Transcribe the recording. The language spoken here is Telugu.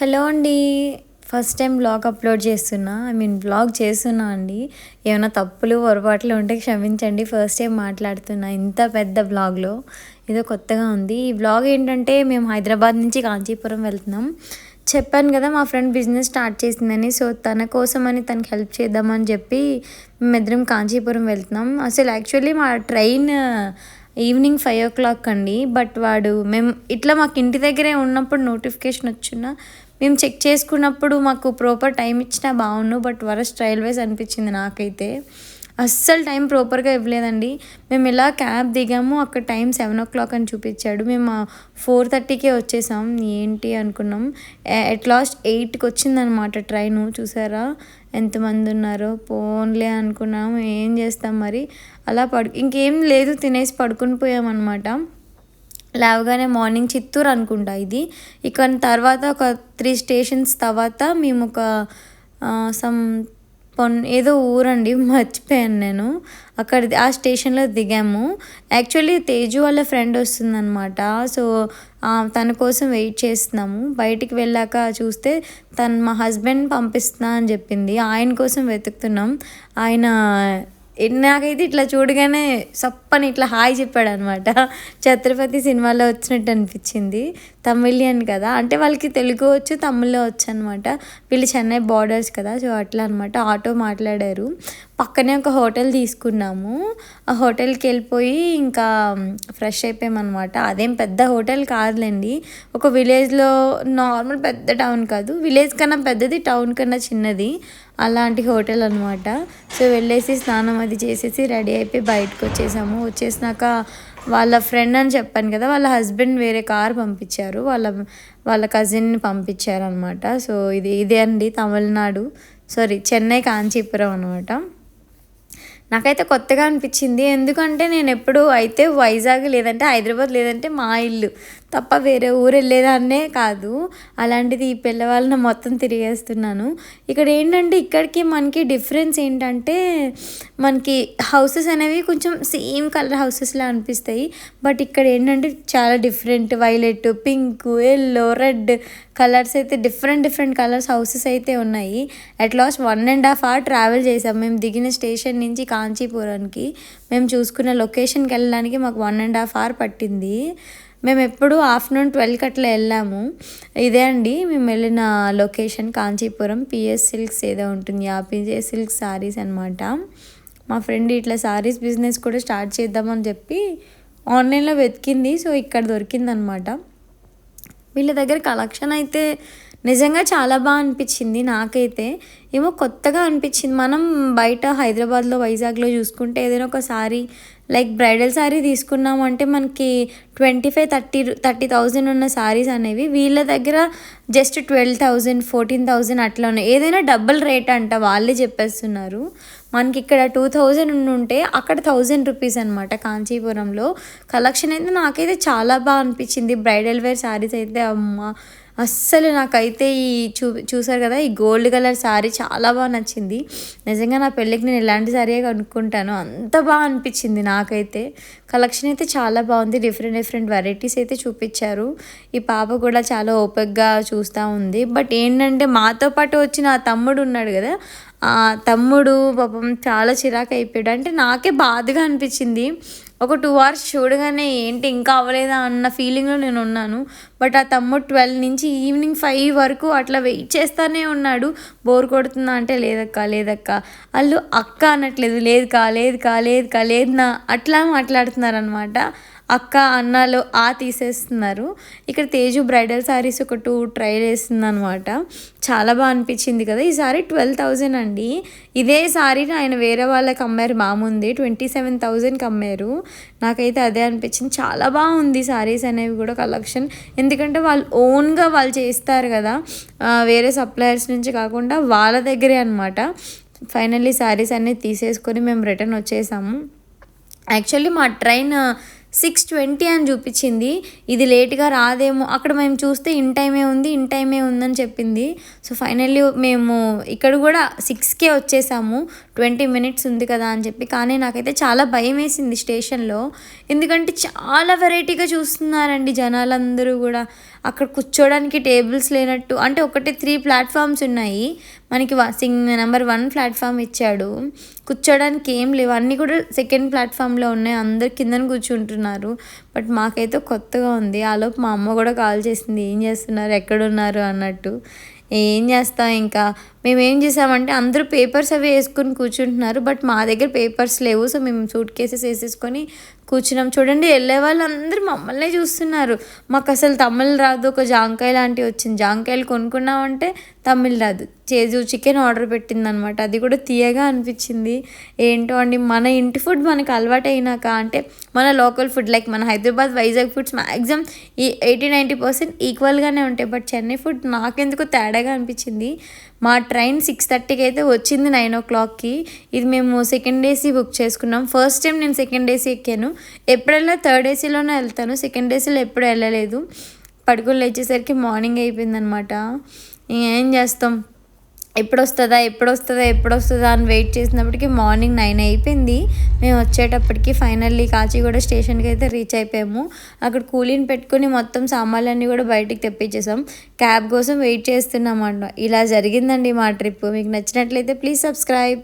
హలో అండి. ఫస్ట్ టైం బ్లాగ్ అప్లోడ్ చేస్తున్నా. ఐ మీన్ బ్లాగ్ చేస్తున్నా అండి. ఏమైనా తప్పులు పొరపాట్లు ఉంటే క్షమించండి. ఫస్ట్ టైం మాట్లాడుతున్నా ఇంత పెద్ద బ్లాగ్లో. ఏదో కొత్తగా ఉంది. ఈ బ్లాగ్ ఏంటంటే మేము హైదరాబాద్ నుంచి కాంచీపురం వెళ్తున్నాం. చెప్పాను కదా మా ఫ్రెండ్ బిజినెస్ స్టార్ట్ చేసిందని. సో తన కోసం అని తనకి హెల్ప్ చేద్దామని చెప్పి మేమిద్దరం కాంచీపురం వెళ్తున్నాం. అసలు యాక్చువల్లీ మా train evening five o'clock అండి. బట్ వాడు మేము ఇట్లా మాకు ఇంటి దగ్గరే ఉన్నప్పుడు నోటిఫికేషన్ వచ్చిన మేము చెక్ చేసుకున్నప్పుడు మాకు ప్రాపర్ టైం ఇచ్చినా బాగుండు బట్ వరస్ట్ రైల్వేస్ అనిపించింది నాకైతే. అస్సలు టైం ప్రాపర్గా ఇవ్వలేదండి. మేము ఇలా క్యాబ్ దిగాము అక్కడ టైం సెవెన్ ఓ క్లాక్ అని చూపించాడు. మేము ఫోర్ థర్టీకే వచ్చేసాం. ఏంటి అనుకున్నాం. ఎట్ లాస్ట్ ఎయిట్కి వచ్చిందనమాట ట్రైను చూసారా? ఎంతమంది ఉన్నారో? పోన్లే అనుకున్నాం. ఏం చేస్తాం మరి? అలా పడు ఇంకేం లేదు తినేసి పడుకుని పోయామన్నమాట. లేవగానే మార్నింగ్ చిత్తూరు అనుకుంటా ఇది. ఇక్కడ తర్వాత ఒక త్రీ స్టేషన్స్ తర్వాత మేము ఒక సమ్ పొన్ ఏదో ఊరండి మర్చిపోయాను నేను. అక్కడ ఆ స్టేషన్లో దిగాము. యాక్చువల్లీ తేజు వాళ్ళ ఫ్రెండ్ వస్తుందన్నమాట. సో తన కోసం వెయిట్ చేస్తున్నాము. బయటికి వెళ్ళాక చూస్తే తను మా హస్బెండ్ పంపిస్తున్నా అని చెప్పింది. ఆయన కోసం వెతుకుతున్నాం. ఆయన నాకైతే ఇట్లా చూడగానే సప్పని ఇట్లా హాయ్ చెప్పాడు అనమాట ఛత్రపతి సినిమాలో వచ్చినట్టు అనిపించింది. తమిళియన్ కదా. అంటే వాళ్ళకి తెలుగు వచ్చు తమిళ్ళో వచ్చు అనమాట వీళ్ళు చెన్నై బార్డర్స్ కదా సో అట్లా అనమాట ఆటో మాట్లాడారు. పక్కనే ఒక హోటల్ తీసుకున్నాము. ఆ హోటల్కి వెళ్ళిపోయి ఇంకా ఫ్రెష్ అయిపోయామన్నమాట. అదేం పెద్ద హోటల్ కాదులేండి. ఒక విలేజ్లో నార్మల్ పెద్ద టౌన్ కాదు. విలేజ్ కన్నా పెద్దది టౌన్ కన్నా చిన్నది అలాంటి హోటల్ అనమాట సో వెళ్ళేసి స్నానం అది చేసేసి రెడీ అయిపోయి బయటకు వచ్చేసాము. వచ్చేసినాక వాళ్ళ ఫ్రెండ్ అని చెప్పాను కదా వాళ్ళ హస్బెండ్ వేరే కార్ పంపించారు. వాళ్ళ వాళ్ళ కజిన్ని పంపించారు అనమాట సో ఇది ఇదే అండి తమిళనాడు. సారీ చెన్నై కాంచీపురం అనమాట నాకైతే కొత్తగా అనిపించింది. ఎందుకంటే నేను ఎప్పుడు అయితే వైజాగ్ లేదంటే హైదరాబాద్ లేదంటే మా ఇల్లు. తప్ప వేరే ఊరు వెళ్ళేదాన్నే కాదు. అలాంటిది ఈ పిల్లవాళ్ళని మొత్తం తిరిగేస్తున్నాను. ఇక్కడ ఏంటంటే ఇక్కడికి మనకి డిఫరెన్స్ ఏంటంటే మనకి హౌసెస్ అనేవి కొంచెం సేమ్ కలర్ హౌసెస్లా అనిపిస్తాయి. బట్ ఇక్కడ ఏంటంటే చాలా different violet pink yellow red colours అయితే డిఫరెంట్ డిఫరెంట్ కలర్స్ హౌసెస్ అయితే ఉన్నాయి. At last one and half hour travel చేసాం మేము దిగిన స్టేషన్ నుంచి కాంచీపురానికి మేము చూసుకున్న లొకేషన్కి వెళ్ళడానికి మాకు వన్ అండ్ హాఫ్ అవర్ పట్టింది. మేము ఎప్పుడు ఆఫ్టర్నూన్ ట్వెల్వ్కి అట్లా వెళ్ళాము. ఇదే అండి మేము వెళ్ళిన లొకేషన్ కాంచీపురం. పిఎస్ సిల్క్స్ ఏదో ఉంటుంది. ఆ పిఎస్ సిల్క్ సారీస్ అనమాట మా ఫ్రెండ్ ఇట్లా శారీస్ బిజినెస్ కూడా స్టార్ట్ చేద్దామని చెప్పి ఆన్లైన్లో వెతికింది. సో ఇక్కడ దొరికిందనమాట వీళ్ళ దగ్గర కలెక్షన్ అయితే నిజంగా చాలా బాగా అనిపించింది నాకైతే. ఏమో కొత్తగా అనిపించింది. మనం బయట హైదరాబాద్లో వైజాగ్లో చూసుకుంటే ఏదైనా ఒక సారీ లైక్ బ్రైడల్ శారీ తీసుకున్నామంటే మనకి twenty five thirty thirty thousand ఉన్న శారీస్ అనేవి వీళ్ళ దగ్గర just twelve thousand fourteen thousand అట్లా ఉన్నాయి. ఏదైనా డబుల్ రేట్ అంట వాళ్ళే చెప్పేస్తున్నారు. మనకి ఇక్కడ టూ థౌజండ్ ఉంటే అక్కడ థౌజండ్ రూపీస్ అనమాట కాంచీపురంలో. కలెక్షన్ అయితే నాకైతే చాలా బాగా అనిపించింది. బ్రైడల్ వేర్ శారీస్ అయితే అమ్మ. అస్సలు నాకైతే ఈ చూ చూసారు కదా ఈ గోల్డ్ కలర్ శారీ చాలా బాగా నచ్చింది. నిజంగా నా పెళ్ళికి నేను ఇలాంటి శారీ కనుక్కుంటాను. అంత బాగా అనిపించింది నాకైతే. కలెక్షన్ అయితే చాలా బాగుంది. డిఫరెంట్ డిఫరెంట్ వెరైటీస్ అయితే చూపించారు. ఈ పాప కూడా చాలా ఓపెక్గా చూస్తూ ఉంది. బట్ ఏంటంటే మాతో పాటు వచ్చిన ఆ తమ్ముడు ఉన్నాడు కదా ఆ తమ్ముడు పాపం చాలా చిరాకు అయిపోయాడు అంటే నాకే బాధగా అనిపించింది. ఒక టూ అవర్స్ చూడగానే ఏంటి ఇంకా అవ్వలేదా అన్న ఫీలింగ్లో నేను ఉన్నాను. బట్ ఆ తమ్ముడు ట్వెల్వ్ నుంచి ఈవినింగ్ ఫైవ్ వరకు అట్లా వెయిట్ చేస్తూనే ఉన్నాడు. బోర్ కొడుతుందా అంటే లేదక్క లేదక్క. వాళ్ళు అక్క అనట్లేదు లేదు కా లేదు కా లేదు కా నా అట్లా మాట్లాడుతున్నారు అనమాట అక్క అన్నలో ఆ తీసేస్తున్నారు. ఇక్కడ తేజు బ్రైడల్ శారీస్ ఒక టూ ట్రై వేసింది అనమాట చాలా బాగా అనిపించింది కదా. ఈ సారీ ట్వెల్వ్ థౌజండ్ అండి. ఇదే సారీని ఆయన వేరే వాళ్ళకి అమ్మారు. బాగుంది ట్వంటీ సెవెన్ థౌజండ్కి అమ్మారు. నాకైతే అదే అనిపించింది. చాలా బాగుంది సారీస్ అనేవి కూడా కలెక్షన్. ఎందుకంటే వాళ్ళు ఓన్గా వాళ్ళు చేస్తారు కదా. వేరే సప్లయర్స్ నుంచి కాకుండా వాళ్ళ దగ్గరే అనమాట ఫైనల్లీ శారీస్ అన్నీ తీసేసుకొని మేము రిటర్న్ వచ్చేసాము. యాక్చువల్లీ మా ట్రైన్ సిక్స్ ట్వంటీ అని చూపించింది. ఇది లేట్గా రాదేమో. అక్కడ మేము చూస్తే ఇన్ టైమే ఉంది ఇన్ టైమే ఉందని చెప్పింది. సో ఫైనల్లీ మేము ఇక్కడ కూడా సిక్స్కే వచ్చేసాము. ట్వంటీ మినిట్స్ ఉంది కదా అని చెప్పి. కానీ నాకైతే చాలా భయం వేసింది స్టేషన్లో. ఎందుకంటే చాలా వెరైటీగా చూస్తున్నారండి జనాలందరూ కూడా. అక్కడ కూర్చోడానికి టేబుల్స్ లేనట్టు. అంటే ఒకటి త్రీ ప్లాట్ఫామ్స్ ఉన్నాయి. మనకి సింగ్ నెంబర్ వన్ ప్లాట్ఫామ్ ఇచ్చాడు. కూర్చోడానికి ఏం లేవు. అన్నీ కూడా సెకండ్ ప్లాట్ఫామ్లో ఉన్నాయి. అందరు కిందన కూర్చుంటున్నారు. బట్ మాకైతే కొత్తగా ఉంది. ఆలోపు మా అమ్మ కూడా కాల్ చేసింది. ఏం చేస్తున్నారు? ఎక్కడున్నారు? అన్నట్టు. ఏం చేస్తాం ఇంకా? మేము ఏం చేసామంటే అందరూ పేపర్స్ అవి వేసుకొని కూర్చుంటున్నారు బట్ మా దగ్గర పేపర్స్ లేవు సో మేము సూట్ కేసెస్ వేసేసుకొని కూర్చున్నాం. చూడండి వెళ్ళే వాళ్ళు అందరూ మమ్మల్నే చూస్తున్నారు. మాకు అసలు తమిళ్ రాదు ఒక జాంకాయ లాంటివి వచ్చింది. జాంకాయలు కొనుక్కున్నామంటే తమిళ్ రాదు. చేజు చికెన్ ఆర్డర్ పెట్టిందనమాట. అది కూడా తీయగా అనిపించింది. ఏంటో అండి మన ఇంటి ఫుడ్ మనకు అలవాటు అయినాక అంటే మన లోకల్ ఫుడ్ లైక్ మన హైదరాబాద్ వైజాగ్ ఫుడ్స్ మ్యాక్సిమం ఈ ఎయిటీ నైంటీ పర్సెంట్ ఈక్వల్గానే ఉంటాయి. బట్ చెన్నై ఫుడ్ నాకెందుకు తేడాగా అనిపించింది. మా ట్రైన్ సిక్స్ థర్టీకి అయితే వచ్చింది నైన్ ఓ క్లాక్కి. ఇది మేము సెకండ్ ఏసీ బుక్ చేసుకున్నాం. ఫస్ట్ టైం నేను సెకండ్ ఏసీ ఎక్కాను. ఎప్పుడైనా థర్డ్ ఏసీలోనే వెళ్తాను. సెకండ్ ఏసీలో ఎప్పుడు వెళ్ళలేదు. పడుకుని లేచేసరికి మార్నింగ్ అయిపోయిందనమాట. ఏం చేస్తాం? ఎప్పుడు వస్తుందా ఎప్పుడు వస్తుందా ఎప్పుడు వస్తుందా అని వెయిట్ చేసినప్పటికీ మార్నింగ్ నైన్ అయిపోయింది. మేము వచ్చేటప్పటికి ఫైనల్లీ కాచిగూడ స్టేషన్కి అయితే రీచ్ అయిపోయాము. అక్కడ కూలీని పెట్టుకుని మొత్తం సామాన్లన్నీ కూడా బయటికి తెప్పించేసాం. క్యాబ్ కోసం వెయిట్ చేస్తున్నాం అన్న. ఇలా జరిగిందండి మా ట్రిప్ మీకు నచ్చినట్లయితే ప్లీజ్ సబ్స్క్రైబ్